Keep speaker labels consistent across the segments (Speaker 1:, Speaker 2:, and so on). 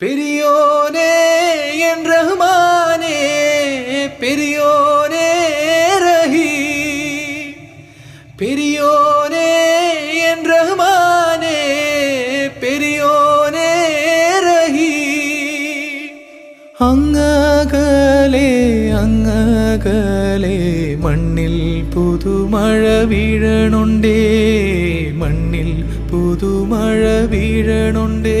Speaker 1: பெரியோனே என் ரஹ்மானே பெரியோனே ரஹி. பெரியோனே என் ரஹ்மானே பெரியோனே ரஹி. அங்ககலே அங்ககலே மண்ணில் புது மழ வீழனுண்டே மண்ணில் புது மழ வீழனுண்டே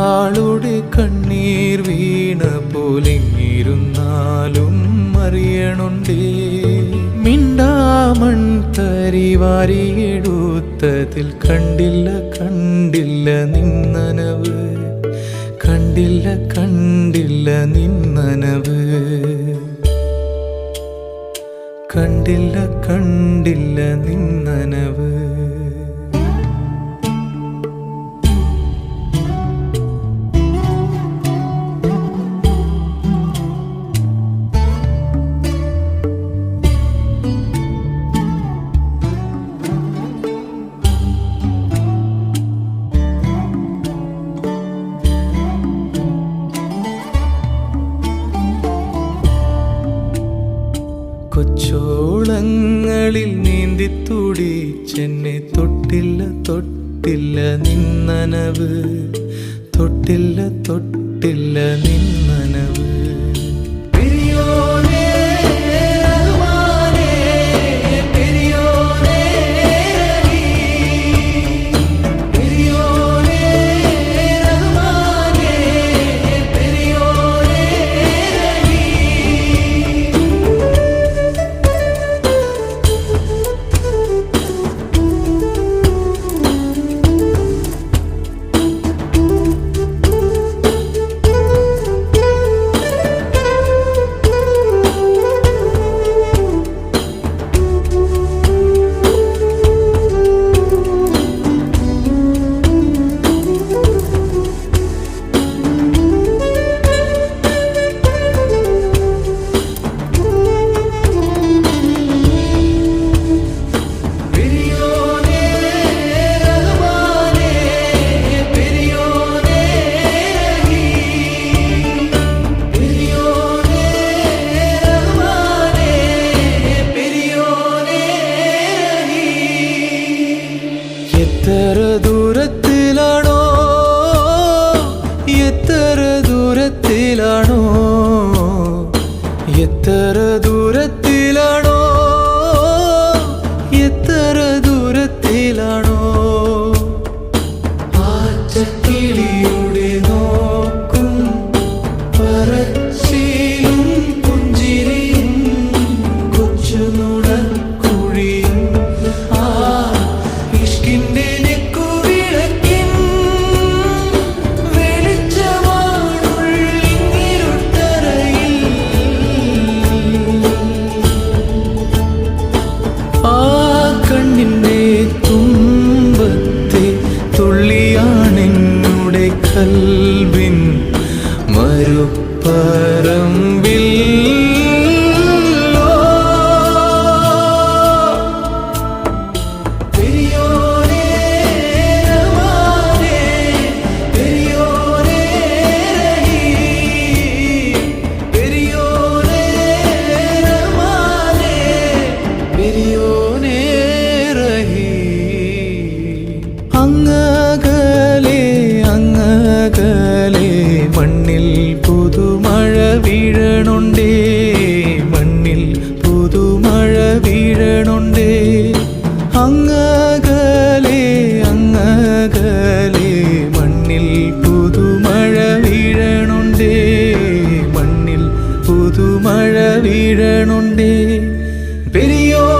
Speaker 1: നെഞ്ചിലൊരാളുടെ കണ്ണീർ വീണ പോലെങ്ങിരുന്നാലും അറിയണുണ്ടേ. മിണ്ടാമൺ തരിവാരിയെടുത്തതിൽ കണ്ടില്ല കണ്ടില്ല നിന്നനവ്. കണ്ടില്ല കണ്ടില്ല നിന്നനവ്. കണ്ടില്ല കണ്ടില്ല നിന്നനവ്. കൊച്ചോളങ്ങളിൽ നീന്തി ചെന്നെ തൊട്ടില്ല തൊട്ടില്ല നിന്നനവ്. തൊട്ടില്ല തൊട്ടില്ല നിന്നനവ് எத்தர தூரத்தில் വീഴണുണ്ടേ അങ്ങകലെ അങ്ങകലെ മണ്ണിൽ പുതുമഴ വീഴണുണ്ടേ മണ്ണിൽ പുതുമഴ വീഴണുണ്ടേ. പെരിയോനേ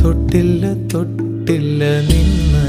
Speaker 1: തൊട്ടില്ല തൊട്ടില്ല നിന്നനവ്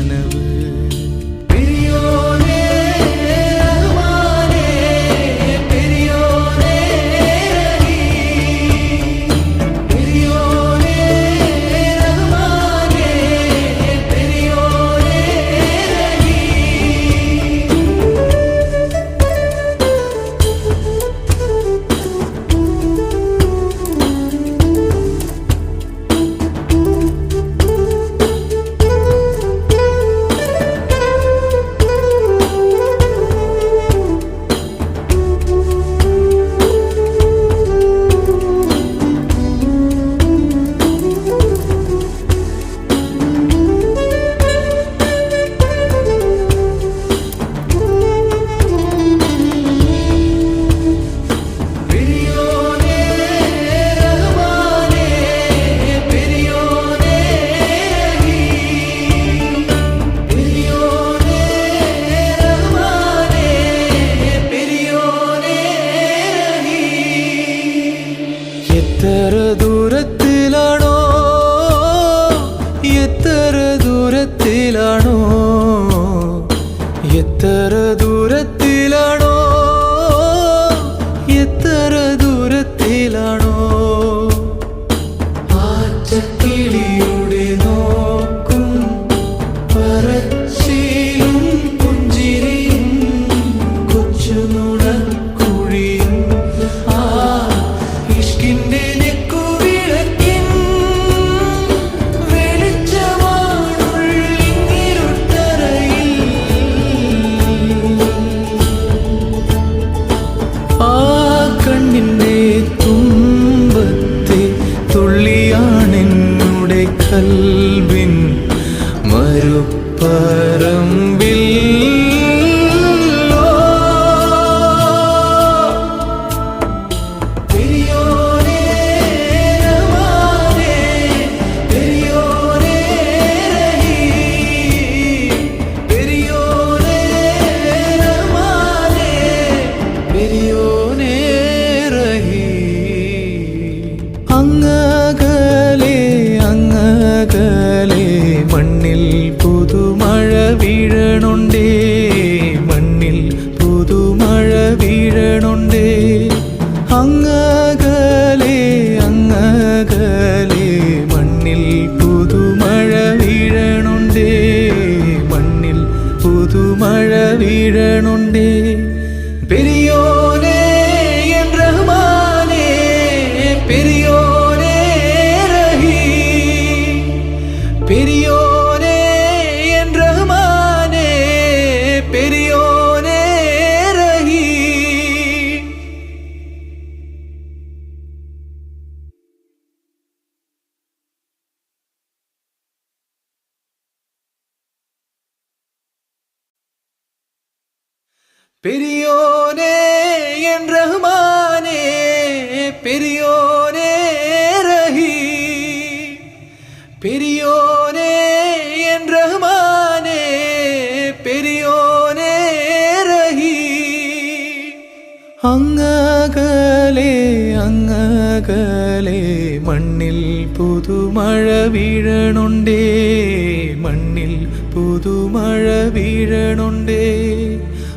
Speaker 1: Taylor. but പുതുമഴ വീഴണുണ്ടേ മണ്ണിൽ പുതുമഴ വീഴണുണ്ടേ. പെരിയോനേ എൻ റഹ്മാനേ പെരിയോനേ റഹീ പെരിയോനേ എൻ റഹ്മാനേ പെരിയോനേ റഹീ അങ്ങകലെ അങ്ങകലെ മണ്ണിൽ പുതുമഴ വീഴണുണ്ടേ മണ്ണിൽ പുതുമഴ വീഴണുണ്ടേ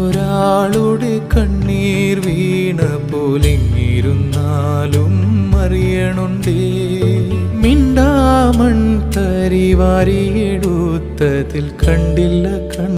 Speaker 1: നെഞ്ചിലൊരാളുടെ കണ്ണീർ വീണ പോലെങ്ങിരുന്നാലും അറിയണുണ്ടേ. മിണ്ടാമൺ തരി വാരിയെടുത്തതിൽ കണ്ടില്ല കണ്ട